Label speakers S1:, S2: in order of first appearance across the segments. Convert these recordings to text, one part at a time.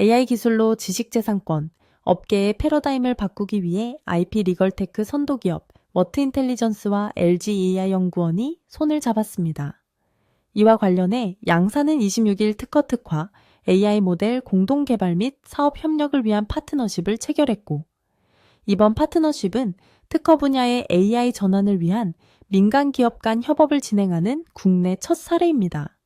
S1: AI 기술로 지식재산권, 업계의 패러다임을 바꾸기 위해 IP 리걸테크 선도기업 워트 인텔리전스와 LG AI 연구원이 손을 잡았습니다. 이와 관련해 양사는 26일 특허 특화, AI 모델 공동 개발 및 사업 협력을 위한 파트너십을 체결했고, 이번 파트너십은 특허 분야의 AI 전환을 위한 민간 기업 간 협업을 진행하는 국내 첫 사례입니다.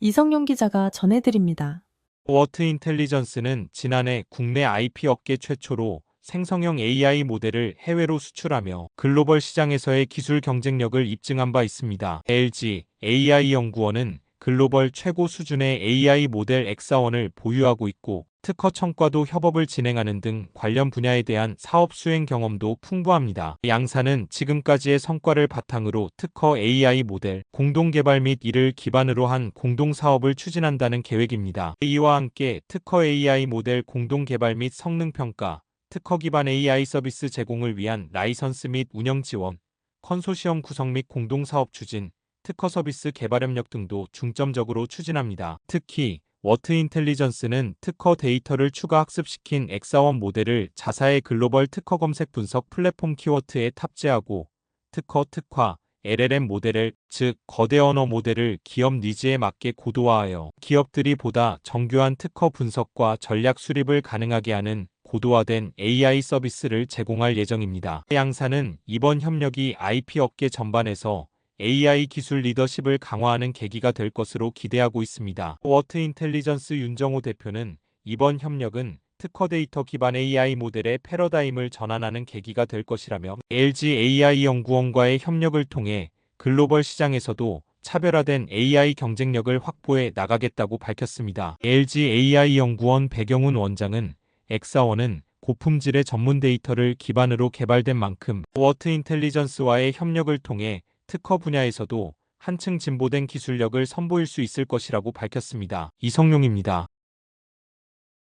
S1: 이성용 기자가 전해드립니다.
S2: 워트 인텔리전스는 지난해 국내 IP 업계 최초로 생성형 AI 모델을 해외로 수출하며 글로벌 시장에서의 기술 경쟁력을 입증한 바 있습니다. LG AI 연구원은 글로벌 최고 수준의 AI 모델 엑사원을 보유하고 있고 특허 청과도 협업을 진행하는 등 관련 분야에 대한 사업 수행 경험도 풍부합니다. 양사는 지금까지의 성과를 바탕으로 특허 AI 모델 공동 개발 및 이를 기반으로 한 공동 사업을 추진한다는 계획입니다. 이와 함께 특허 AI 모델 공동 개발 및 성능 평가, 특허 기반 AI 서비스 제공을 위한 라이선스 및 운영 지원, 컨소시엄 구성 및 공동 사업 추진, 특허 서비스 개발 협력 등도 중점적으로 추진합니다. 특히 워트 인텔리전스는 특허 데이터를 추가 학습시킨 엑사원 모델을 자사의 글로벌 특허 검색 분석 플랫폼 키워트에 탑재하고 특허 특화, LLM 모델을, 즉 거대 언어 모델을 기업 니즈에 맞게 고도화하여 기업들이 보다 정교한 특허 분석과 전략 수립을 가능하게 하는 고도화된 AI 서비스를 제공할 예정입니다. 양사는 이번 협력이 IP 업계 전반에서 AI 기술 리더십을 강화하는 계기가 될 것으로 기대하고 있습니다. 워트 인텔리전스 윤정호 대표는 이번 협력은 특허 데이터 기반 AI 모델의 패러다임을 전환하는 계기가 될 것이라며 LG AI 연구원과의 협력을 통해 글로벌 시장에서도 차별화된 AI 경쟁력을 확보해 나가겠다고 밝혔습니다. LG AI 연구원 배경훈 원장은 엑사원은 고품질의 전문 데이터를 기반으로 개발된 만큼 워트 인텔리전스와의 협력을 통해 특허 분야에서도 한층 진보된 기술력을 선보일 수 있을 것이라고 밝혔습니다. 이성용입니다.